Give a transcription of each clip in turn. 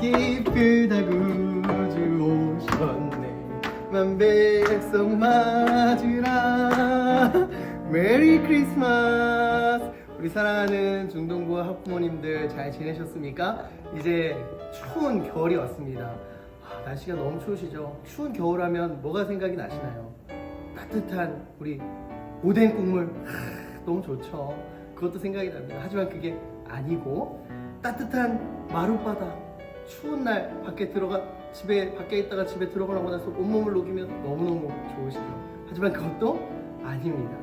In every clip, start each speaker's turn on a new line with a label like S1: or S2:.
S1: 기쁘다 구주 오셨네 만백성 맞으라 메리 크리스마스 우리 사랑하는 중동부 학부모님들 잘 지내셨습니까? 이제 추운 겨울이 왔습니다 아, 날씨가 너무 추우시죠? 추운 겨울 하면 뭐가 생각이 나시나요? 따뜻한 우리 오뎅 국물 하, 너무 좋죠. 그것도 생각이 납니다. 하지만 그게 아니고 따뜻한 마룻바닥 추운 날 밖에 들어가 집에 밖에 있다가 집에 들어가고 나서 온몸을 녹이면 너무너무 좋으시죠. 하지만 그것도 아닙니다.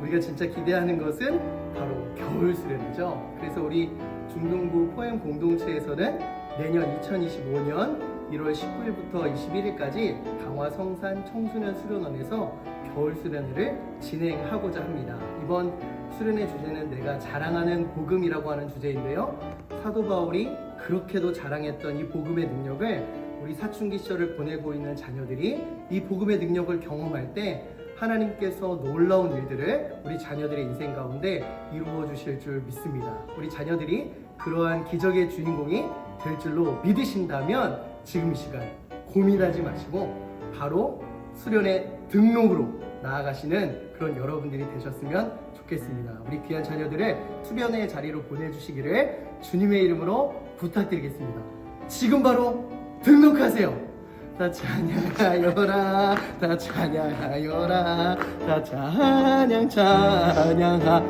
S1: 우리가 진짜 기대하는 것은 바로 겨울 수련이죠. 그래서 우리 중동부 포엠 공동체에서는 내년 2025년 1월 19일부터 21일까지 강화 성산 청소년 수련원에서 겨울 수련회를 진행하고자 합니다. 이번 수련회 주제는 내가 자랑하는 복음이라고 하는 주제인데요. 사도 바울이 그렇게도 자랑했던 이 복음의 능력을 우리 사춘기 시절을 보내고 있는 자녀들이 이 복음의 능력을 경험할 때 하나님께서 놀라운 일들을 우리 자녀들의 인생 가운데 이루어 주실 줄 믿습니다. 우리 자녀들이 그러한 기적의 주인공이 될 줄로 믿으신다면 지금 이 시간 고민하지 마시고 바로 수련의 등록으로 나아가시는 그런 여러분들이 되셨으면 좋겠습니다. 우리 귀한 자녀들을 수련의 자리로 보내주시기를 주님의 이름으로 부탁드리겠습니다. 지금 바로 등록하세요. 다 찬양하여라, 다 찬양하여라, 다 찬양 찬양하여라.